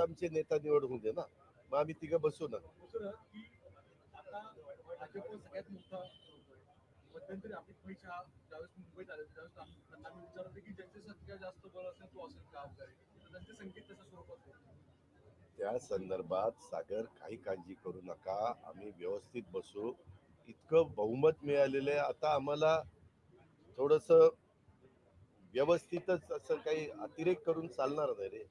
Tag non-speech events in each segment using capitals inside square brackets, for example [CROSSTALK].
आमचे नेता निवड होऊ दे ना. मग आम्ही तिघं बसू ना. त्या संदर्भात सागर काही काळजी करू नका. आम्ही व्यवस्थित बसू. इतकं बहुमत मिळालेलं आहे. आता आम्हाला थोडस व्यवस्थितच असं काही अतिरेक करून चालणार नाही रे.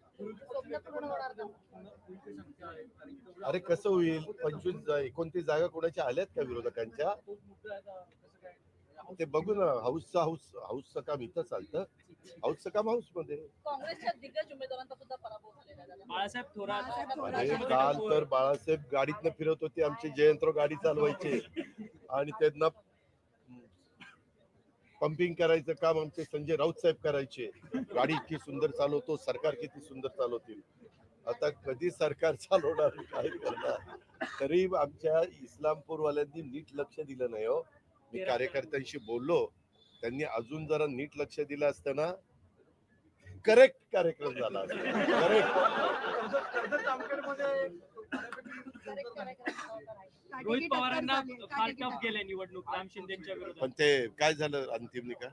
अरे कसं होईल? पंचवीस एकोणतीस जागा कोणाच्या आल्यात का विरोधकांच्या? ते बघू ना हाऊसचा हाऊस हाऊसचं काम इथं चालतं. हाऊसचं काम हाऊसमध्ये. काँग्रेसच्या दिग्गज उमेदवारांचा सुद्धा पराभव झालेला आहे दादा. बाळासाहेब थोरात. बाळासाहेब अरे. काल तर बाळासाहेब गाडीतनं फिरत होते आमचे जयंतराव गाडी चालवायचे. आणि त्यांना पंपिंग करायचं काम आमचे संजय राऊत साहेब करायचे. गाडी इतकी सुंदर चालवतो सरकार किती सुंदर चालवतील. आता कधी सरकार चालवणार काय करणार? तरी आमच्या इस्लामपूर वाल्यांनी नीट लक्ष दिलं नाही हो. मी कार्यकर्त्यांशी बोललो. त्यांनी अजून जरा नीट लक्ष दिलं असतं ना करेक्ट कार्यक्रम झाला [LAUGHS] करेक्ट रोहित पवारांना फार टफ गेले निवडणूक राम शिंदेच्या पण विरोधात ते काय झालं अंतिम निकाल?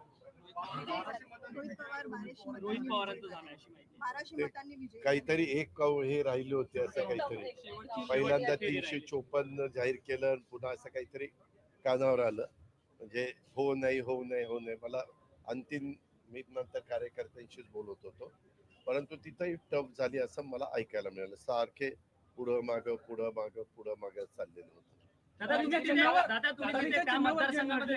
रोहित पवारांचं झालं झाले. अशी माहिती. बाराशे ते मतांनी विजय. काहीतरी एक कौ हे राहिले होते असं काहीतरी. पहिल्यांदा तीनशे. चोपन्न जाहीर केलं आणि पुन्हा असं काहीतरी कानावर आलं. म्हणजे हो नाही हो नाही हो नाही. मला अंतिम मी नंतर कार्यकर्त्यांशीच बोलत होतो. परंतु तिथंही टफ झाली असं मला ऐकायला मिळालं. सारखे पुढं माग पुढं माग पुढं माग चाललेलं होतं. दादा तुम्ही तिथे- दादा तुम्ही तिथे त्या मतदारसंघामध्ये